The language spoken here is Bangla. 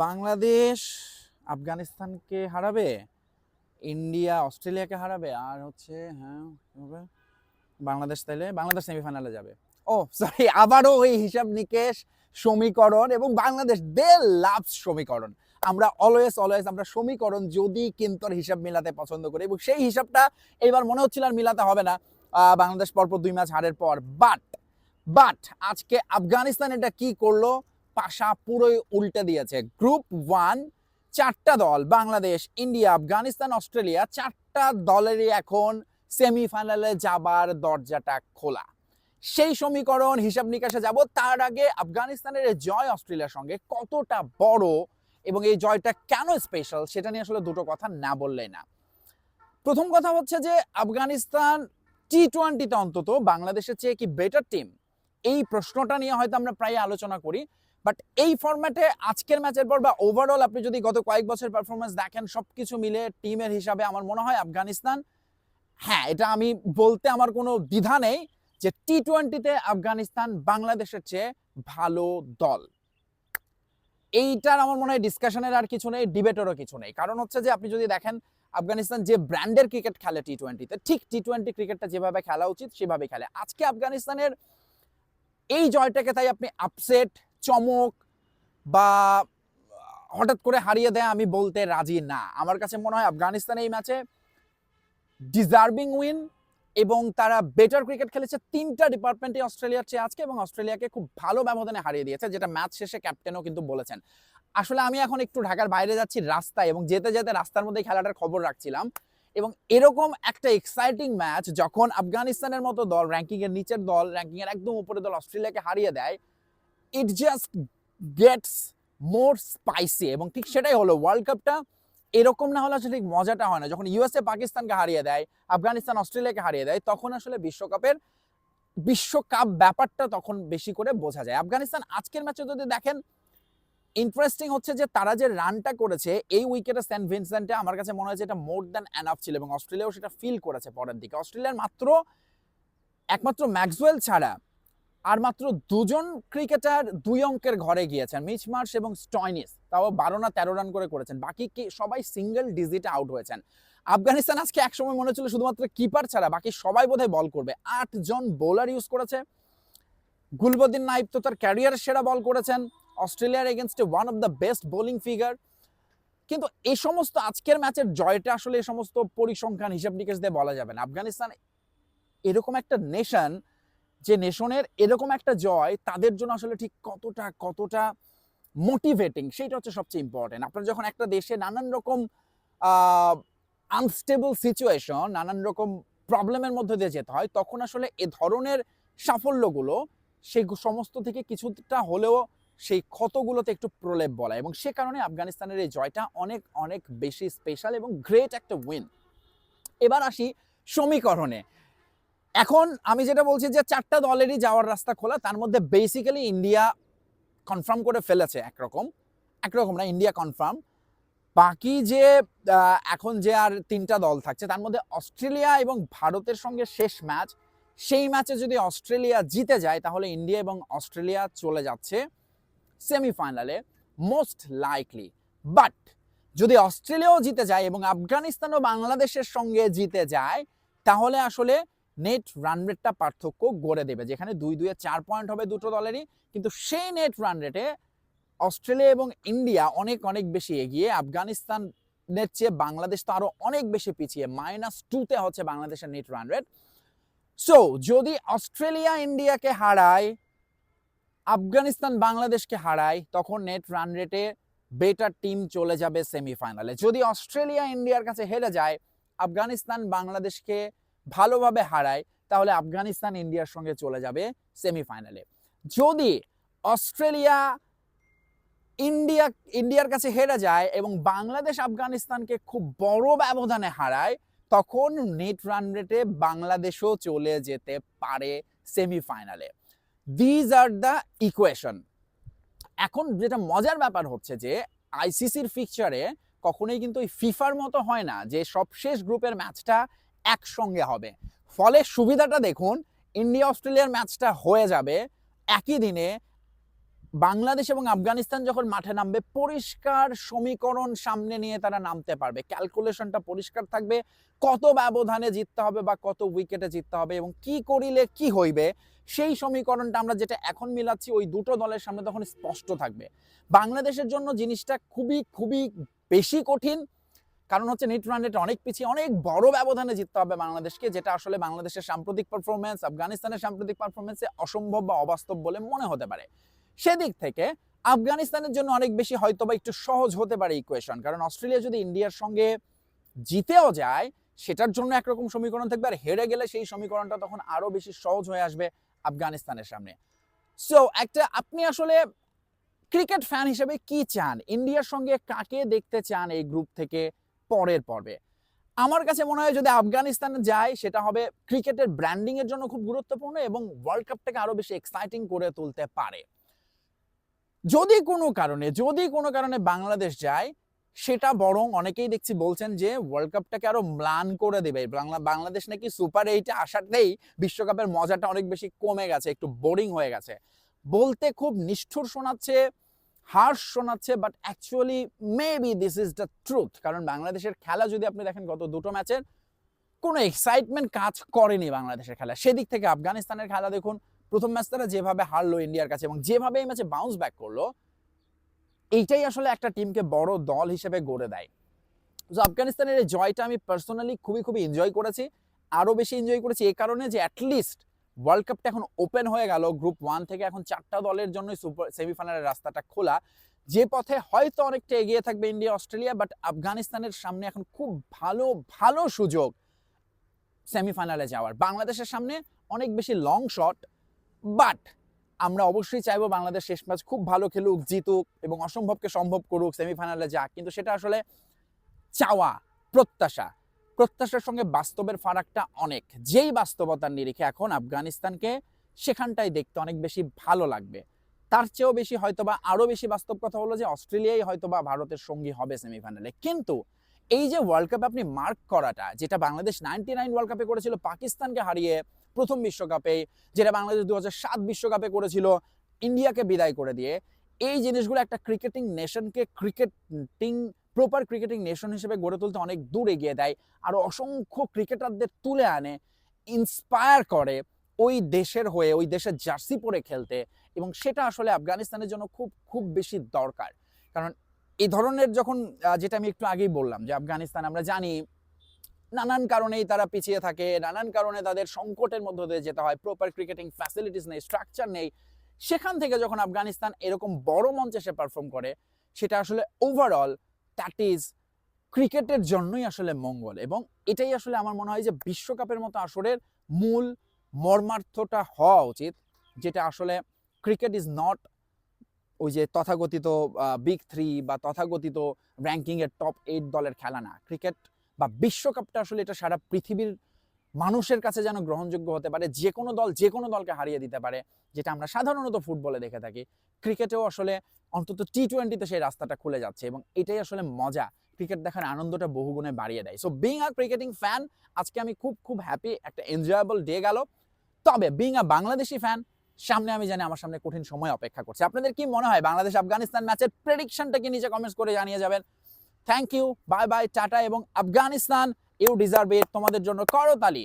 বাংলাদেশ আফগানিস্তানকে হারাবে, ইন্ডিয়া অস্ট্রেলিয়াকে হারাবে, আর হচ্ছে হ্যাঁ বাংলাদেশ তাইলে, বাংলাদেশ সেমিফাইনালে যাবে। ও সরি আবারও ওই হিসাব নিকেশ সমীকরণ এবং বাংলাদেশ দে লাভ সমীকরণ। আমরা অলওয়েজ অলওয়েজ আমরা সমীকরণ যদি কিন্তু হিসাব মিলাতে পছন্দ করি এবং সেই হিসাবটা এবার মনে হচ্ছিল আর মিলাতে হবে না। বাংলাদেশ পরপর দুই ম্যাচ হারের পর বাট বাট আজকে আফগানিস্তান এটা কি করল? পাশা পুরোই উল্টে দিয়েছে। গ্রুপ ওয়ান চারটা দল, বাংলাদেশ, ইন্ডিয়া, আফগানিস্তান, অস্ট্রেলিয়া, চারটা দলেরই এখন সেমিফাইনালে যাবার দরজাটা খোলা। সেই সমীকরণ হিসাব নিকাশে যাব, তার আগে আফগানিস্তানের জয় অস্ট্রেলিয়ার সঙ্গে কতটা বড় এবং এই জয়টা কেন স্পেশাল সেটা নিয়ে আসলে দুটো কথা না বললেই না। প্রথম কথা হচ্ছে যে, আফগানিস্তান টি টোয়েন্টিতে অন্তত বাংলাদেশের চেয়ে কি বেটার টিম এই প্রশ্নটা নিয়ে হয়তো আমরা প্রায় আলোচনা করি। বাট এই ফর্ম্যাটে আজকের ম্যাচের পর বা ওভারঅল আপনি যদি গত কয়েক বছর পারফরমেন্স দেখেন, সবকিছু মিলে টিমের হিসাবে আমার মনে হয় আফগানিস্তান হ্যাঁ এটা আমি বলতে আমার কোনো দ্বিধা নেই যে টি টোয়েন্টিতে আফগানিস্তান বাংলাদেশের চেয়ে ভালো দল। এইটার আমার মনে হয় ডিসকাশনের আর কিছু নেই ডিবেটেরও কিছু নেই। কারণ হচ্ছে যে আপনি যদি দেখেন, আফগানিস্তান যে ব্র্যান্ডের ক্রিকেট খেলে টি টোয়েন্টিতে ঠিক টি টোয়েন্টি ক্রিকেটটা যেভাবে খেলা উচিত সেভাবে খেলে। আজকে আফগানিস্তানের এই জয়টাকে তাই আপনি আপসেট চমক বা হঠাৎ করে হারিয়ে দেয় আমি বলতে রাজি না। আমার কাছে মনে হয় আফগানিস্তান এই ম্যাচে ডিজার্ভিং উইন এবং তারা বেটার ক্রিকেট খেলেছে তিনটা ডিপার্টমেন্টে অস্ট্রেলিয়ার চেয়ে আজকে এবং অস্ট্রেলিয়াকে খুব ভালো ব্যবধানে হারিয়ে দিয়েছে, যেটা ম্যাচ শেষে ক্যাপ্টেনও কিন্তু বলেছেন। আসলে আমি এখন একটু ঢাকার বাইরে যাচ্ছি রাস্তায় এবং যেতে যেতে রাস্তার মধ্যে খেলাটার খবর রাখছিলাম এবং এরকম একটা এক্সাইটিং ম্যাচ যখন আফগানিস্তানের মতো দল র্যাঙ্কিং এর নিচের দল র্যাঙ্কিং এর একদম উপরে দল অস্ট্রেলিয়াকে হারিয়ে দেয় it just gets more spicy এবং ঠিক সেটাই হলো ওয়ার্ল্ড কাপটা এরকম না হলে আসলে ঠিক মজাটা হয় না। যখন ইউএসএ পাকিস্তানকে হারিয়ে দেয়, আফগানিস্তান অস্ট্রেলিয়াকে হারিয়ে দেয়, তখন আসলে বিশ্বকাপের বিশ্বকাপ ব্যাপারটা তখন বেশি করে বোঝা যায়। আফগানিস্তান আজকের ম্যাচে যদি দেখেন ইন্টারেস্টিং হচ্ছে যে তারা যে রানটা করেছে, এই উইকেটে সেন্ট ভিনসেন্টে আমার কাছে মনে হয় যে এটা মোর দ্যান অ্যানাফ ছিল এবং অস্ট্রেলিয়াও সেটা ফিল করেছে পরের দিকে। অস্ট্রেলিয়ার মাত্র, একমাত্র ম্যাক্সওয়েল ছাড়া আর মাত্র দুজন ক্রিকেটার দুই অঙ্কের ঘরে গিয়েছেন, মিচ মার্শ এবং স্টয়নিস। তাও বারো না, তেরো রান করে করেছেন। বাকি কি, সবাই সিঙ্গেল ডিজিটে আউট হয়েছেন। আফগানিস্তান আজকে একসময় মনে হচ্ছিল শুধুমাত্র কিপার ছাড়া, বাকি সবাই বোধহয় বল করবে। আট জন বোলার ইউজ করেছে। গুলবদিন নাইব তো তার ক্যারিয়ার সেরা বল করেছেন। অস্ট্রেলিয়ার এগেনস্টে one of the best bowling figure কিন্তু এই সমস্ত আজকের ম্যাচের জয়টা আসলে এই সমস্ত পরিসংখ্যান হিসাব নিকেশ দিয়ে বলা যাবে না। আফগানিস্তান এরকম একটা নেশন যে নেশনের এরকম একটা জয় তাদের জন্য আসলে ঠিক কতটা কতটা মোটিভেটিং সেটা হচ্ছে সবচেয়ে ইম্পর্টেন্ট আপনার যখন একটা দেশে নানান রকম আনস্টেবল সিচুয়েশন নানান রকম প্রবলেমের মধ্যে দিয়ে যেতে হয়, তখন আসলে এ ধরনের সাফল্যগুলো সেই সমস্ত থেকে কিছুটা হলেও সেই ক্ষতগুলোতে একটু প্রলেপ বলা। এবং সে কারণে আফগানিস্তানের এই জয়টা অনেক অনেক বেশি স্পেশাল এবং গ্রেট একটা উইন এবার আসি সমীকরণে। এখন আমি যেটা বলছি যে চারটা দলেরই যাওয়ার রাস্তা খোলা, তার মধ্যে বেসিক্যালি ইন্ডিয়া কনফার্ম করে ফেলেছে একরকম একরকম না ইন্ডিয়া কনফার্ম বাকি যে এখন যে আর তিনটা দল থাকছে, তার মধ্যে অস্ট্রেলিয়া এবং ভারতের সঙ্গে শেষ ম্যাচ সেই ম্যাচে যদি অস্ট্রেলিয়া জিতে যায়, তাহলে ইন্ডিয়া এবং অস্ট্রেলিয়া চলে যাচ্ছে সেমিফাইনালে মোস্ট লাইকলি বাট যদি অস্ট্রেলিয়াও জিতে যায় এবং আফগানিস্তান ও বাংলাদেশের সঙ্গে জিতে যায়, তাহলে আসলে নেট রান রেটটা পার্থক্য গড়ে দেবে। যেখানে দুই দুয়ে চার পয়েন্ট হবে দুটো দলেরই কিন্তু সেই নেট রান রেটে অস্ট্রেলিয়া এবং ইন্ডিয়া অনেক অনেক বেশি এগিয়ে। আফগানিস্তানের চেয়ে বাংলাদেশ তো আরও অনেক বেশি পিছিয়ে। মাইনাস টুতে হচ্ছে বাংলাদেশের নেট রান রেট সো যদি অস্ট্রেলিয়া ইন্ডিয়াকে হারায়, আফগানিস্তান বাংলাদেশকে হারায়, তখন নেট রান রেটে বেটার টিম চলে যাবে সেমিফাইনালে যদি অস্ট্রেলিয়া ইন্ডিয়ার কাছে হেরে যায়, আফগানিস্তান বাংলাদেশকে ভালোভাবে হারায়, তাহলে আফগানিস্তান ইন্ডিয়ার সঙ্গে চলে যাবে সেমিফাইনালে যদি অস্ট্রেলিয়া ইন্ডিয়া, ইন্ডিয়ার কাছে হেরে যায় এবং বাংলাদেশ আফগানিস্তানকে খুব বড় ব্যবধানে হারায়, তখন নেট রান রেটে বাংলাদেশও চলে যেতে পারে সেমিফাইনালে দিজ আর দ্য ইকুয়েশন এখন যেটা মজার ব্যাপার হচ্ছে যে আইসিসির ফিকচারে কখনোই কিন্তু ওই ফিফার মতো হয় না যে সবশেষ গ্রুপের ম্যাচটা একসঙ্গে হবে। ফলে সুবিধাটা দেখুন ইন্ডিয়া অস্ট্রেলিয়ার ম্যাচটা হয়ে যাবে একই দিনে। বাংলাদেশ এবং আফগানিস্তান যখন মাঠে নামবে, পরিষ্কার সমীকরণ সামনে নিয়ে তারা নামতে পারবে। ক্যালকুলেশনটা পরিষ্কার থাকবে, কত ব্যবধানে জিততে হবে বা কত উইকেটে জিততে হবে এবং কি করিলে কি হইবে, সেই সমীকরণটা আমরা যেটা এখন মিলাচ্ছি, ওই দুটো দলের সামনে তখন স্পষ্ট থাকবে। বাংলাদেশের জন্য জিনিসটা খুবই খুবই বেশি কঠিন কারণ হচ্ছে নেট রান রেট অনেক পিছিয়ে অনেক বড় ব্যবধানে জিততে হবে বাংলাদেশকে, যেটা আসলে বাংলাদেশের সাম্প্রতিক পারফরমেন্স আফগানিস্তানের সাম্প্রতিক পারফরমেন্সে অসম্ভব বা অবাস্তব বলে মনে হতে পারে। সেদিক থেকে আফগানিস্তানের জন্য অনেক বেশি হয়তো বা একটু সহজ হতে পারে ইকুয়েশন কারণ অস্ট্রেলিয়া যদি ইন্ডিয়ার সঙ্গে জিতেও যায়, সেটার জন্য একরকম সমীকরণ থাকবে আর হেরে গেলে সেই সমীকরণটা তখন আরও বেশি সহজ হয়ে আসবে আফগানিস্তানের সামনে। সো একটা আপনি আসলে ক্রিকেট ফ্যান হিসেবে কি চান? ইন্ডিয়ার সঙ্গে কাকে দেখতে চান এই গ্রুপ থেকে? পরের পর্বে। আমার কাছে মনে হয় যদি আফগানিস্তানে যায়, সেটা হবে ক্রিকেটের ব্র্যান্ডিং এর জন্য খুব গুরুত্বপূর্ণ এবং ওয়ার্ল্ড কাপটাকে আরও বেশি এক্সাইটিং করে তুলতে পারে। যদি কোনো কারণে, যদি কোনো কারণে বাংলাদেশ যায়, সেটা বরং অনেকেই দেখছি বলছেন যে ওয়ার্ল্ড কাপটাকে আরও ম্লান করে দেবে। বাংলা, বাংলাদেশ নাকি সুপার এইটে আসাতেই বিশ্বকাপের মজাটা অনেক বেশি কমে গেছে, একটু বোরিং হয়ে গেছে। বলতে খুব নিষ্ঠুর শোনাচ্ছে হার্শ শোনাচ্ছে but actually maybe this is the truth কারণ বাংলাদেশের খেলা যদি আপনি দেখেন, গত দুটো ম্যাচের কোনো এক্সাইটমেন্ট কাজ করেনি বাংলাদেশের খেলা সেদিক থেকে আফগানিস্তানের খেলা দেখুন, প্রথম ম্যাচ তারা যেভাবে হারলো ইন্ডিয়ার কাছে এবং যেভাবে এই ম্যাচে বাউন্স ব্যাক করল, এইটাই আসলে একটা টিমকে বড় দল হিসেবে গড়ে দেয়। তো আফগানিস্তানের এই জয়টা আমি পার্সোনালি খুবই খুবই এনজয় করেছি। আরও বেশি এনজয় করেছি এই কারণে যে অ্যাটলিস্ট ওয়ার্ল্ড কাপটা এখন ওপেন হয়ে গেল গ্রুপ ওয়ান থেকে এখন চারটা দলের জন্য সুপার সেমিফাইনালের রাস্তাটা খোলা। যে পথে হয়তো অনেকটা এগিয়ে থাকবে ইন্ডিয়া, অস্ট্রেলিয়া বাট আফগানিস্তানের সামনে এখন খুব ভালো ভালো সুযোগ সেমিফাইনালে যাওয়ার। বাংলাদেশের সামনে অনেক বেশি লং শট বাট আমরা অবশ্যই চাইব বাংলাদেশ শেষ ম্যাচ খুব ভালো খেলুক, জিতুক এবং অসম্ভবকে সম্ভব করুক সেমিফাইনালে যাক। কিন্তু সেটা আসলে চাওয়া, প্রত্যাশা। প্রত্যাশার সঙ্গে বাস্তবের ফারাকটা অনেক। যেই বাস্তবতার নিরিখে এখন আফগানিস্তানকে সেখানটাই দেখতে অনেক বেশি ভালো লাগবে। তার চেয়েও বেশি হয়তোবা আরও বেশি বাস্তব কথা হলো যে, অস্ট্রেলিয়াই হয়তোবা ভারতের সঙ্গী হবে সেমিফাইনালে। কিন্তু এই যে ওয়ার্ল্ড কাপে আপনি মার্ক করাটা, যেটা বাংলাদেশ নাইনটি নাইন ওয়ার্ল্ড কাপে করেছিল, পাকিস্তানকে হারিয়ে প্রথম বিশ্বকাপে, যেটা বাংলাদেশ দু বিশ্বকাপে করেছিল, ইন্ডিয়াকে বিদায় করে দিয়ে এই জিনিসগুলো একটা ক্রিকেটিং নেশনকে ক্রিকেটিং প্রপার ক্রিকেটিং নেশন হিসেবে গড়ে তুলতে অনেক দূর এগিয়ে দেয় আর অসংখ্য ক্রিকেটারদের তুলে আনে ইন্সপায়ার করে ওই দেশের হয়ে, ওই দেশের জার্সি পরে খেলতে এবং সেটা আসলে আফগানিস্তানের জন্য খুব খুব বেশি দরকার। কারণ এই ধরনের যখন যেটা আমি একটু আগেই বললাম যে আফগানিস্তান আমরা জানি নানান কারণেই তারা পিছিয়ে থাকে, নানান কারণে তাদের সংকটের মধ্য দিয়ে যেতে হয় প্রপার ক্রিকেটিং ফ্যাসিলিটিস নেই স্ট্রাকচার নেই সেখান থেকে যখন আফগানিস্তান এরকম বড় মঞ্চে সে পারফর্ম করে, সেটা আসলে ওভারঅল দ্যাট ইজ ক্রিকেটের জন্যই আসলে মঙ্গল। এবং এটাই আসলে আমার মনে হয় যে বিশ্বকাপের মতো আসরের মূল মর্মার্থটা হওয়া উচিত, যেটা আসলে ক্রিকেট ইজ নট ওই যে তথাকথিত বিগ থ্রি বা তথাকথিত র্যাঙ্কিংয়ের টপ এইট দলের খেলা না। ক্রিকেট বা বিশ্বকাপটা আসলে এটা সারা পৃথিবীর মানুষের কাছে যেন গ্রহণযোগ্য হতে পারে, যে কোনো দল, যে কোনো দলকে হারিয়ে দিতে পারে, যেটা আমরা সাধারণত ফুটবলে দেখে থাকি। ক্রিকেটেও আসলে অন্তত টি টোয়েন্টিতে সেই রাস্তাটা খুলে যাচ্ছে এবং এটাই আসলে মজা। ক্রিকেট দেখার আনন্দটা বহুগুণে বাড়িয়ে দেয়। So being a cricketing fan আজকে আমি খুব খুব হ্যাপি একটা এনজয়েবল ডে গেল। তবে বিং আ বাংলাদেশি ফ্যান সামনে আমি জানি আমার সামনে কঠিন সময় অপেক্ষা করছে। আপনাদের কি মনে হয়, বাংলাদেশ আফগানিস্তান ম্যাচের প্রেডিকশনটা কি নিচে কমেন্টস করে জানিয়ে যাবেন। Thank you bye bye tata এবং আফগানিস্তান। ইউ ডিজার্ভ ইট তোমাদের জন্য করতালি।